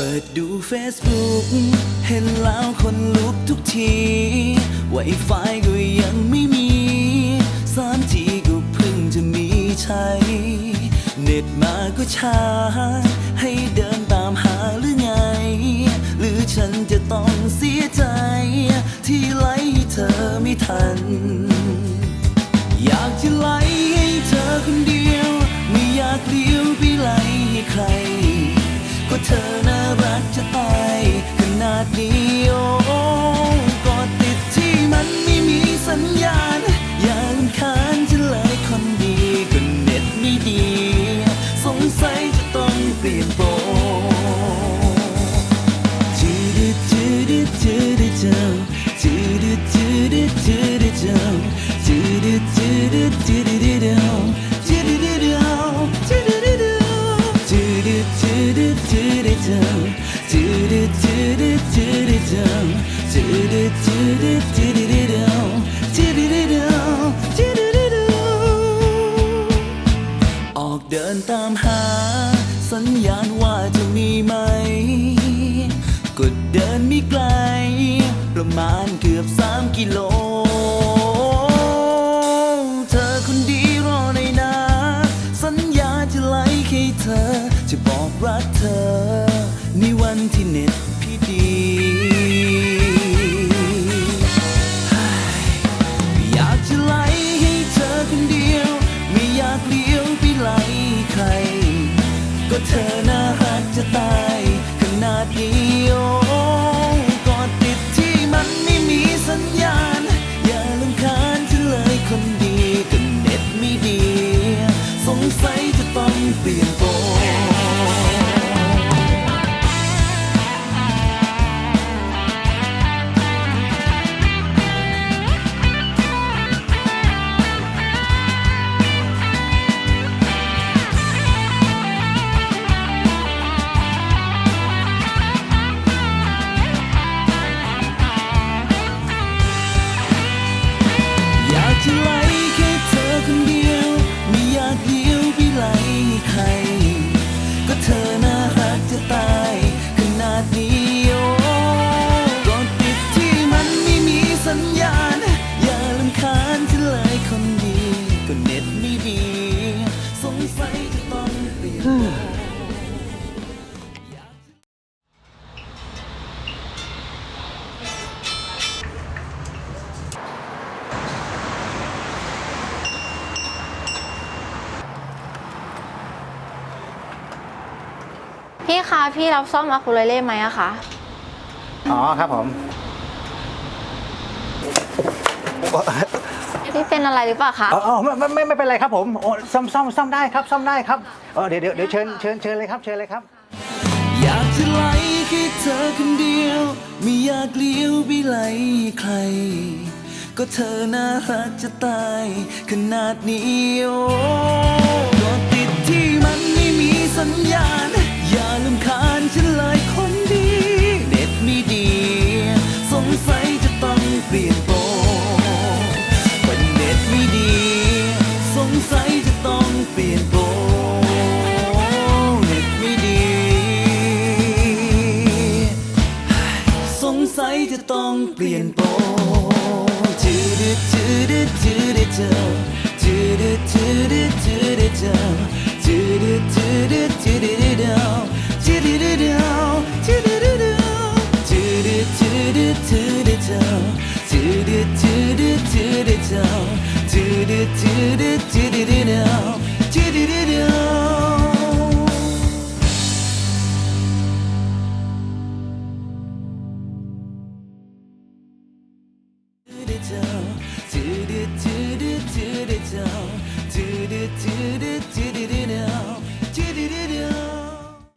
เปิดดูเฟซบุ๊กเห็นแล้วคนลุกทุกทีไวไฟก็ยังไม่มีสามทีก็เพิ่งจะมีใช้ เน็ตมาก็ช้า ให้เดินตามหาหรือไง หรือฉันจะต้องเสียใจ ที่ไล่เธอไม่ทัน ดนี้โอ้กอดติดที่มันไม่มีสัญญาณยังคานจะเลยคนดีก็เน็ตไม่ดี สงสัยจะต้องเปลี่ยนโปจืดจืดจืดจืดจืดจืดจืดจืดจืดจืดจืดจืดจืดจืดจืดจืดจืด ออกเดินตามหา สัญญาณว่าจะมีไหม กดเดินไม่ไกล ประมาณเกือบสามกิโล เธอคนดีรอในนา สัญญาจะไล่ให้เธอ จะบอกรักเธอ ในวันที่เหน็ด ดีอยากจะไหลให้เธอคนเดียว ไม่อยากเลี้ยวไปไหลใคร ก็เธอน่ารักจะตายขนาดนี้โอ้กอดติดที่มันไม่มีสัญญาณ อย่าลำคาญเธอเลยคนดีกันเน็ตไม่ดี สงสัยจะต้องเปลี่ยน พี่คะพี่รับซ่อมอะคูเลเล่ไหมอะคะอ๋อครับผมพี่เป็นอะไรหรือเปล่าคะอ๋อไม่ไม่ไม่เป็นไรครับผมโอ้ซ่อมซ่อมซ่อมได้ครับซ่อมได้ครับเดี๋ยวเดี๋ยวเดี๋ยวเชิญเชิญเชิญเลยครับเชิญเลยครับ อยากจะไหลแค่เธอคนเดียว ไม่อยากเลี้ยวไปไหลใคร ก็เธอน่ารักจะตายขนาดนี้โอ้รถติดที่มันไม่มีสัญญา to do do do do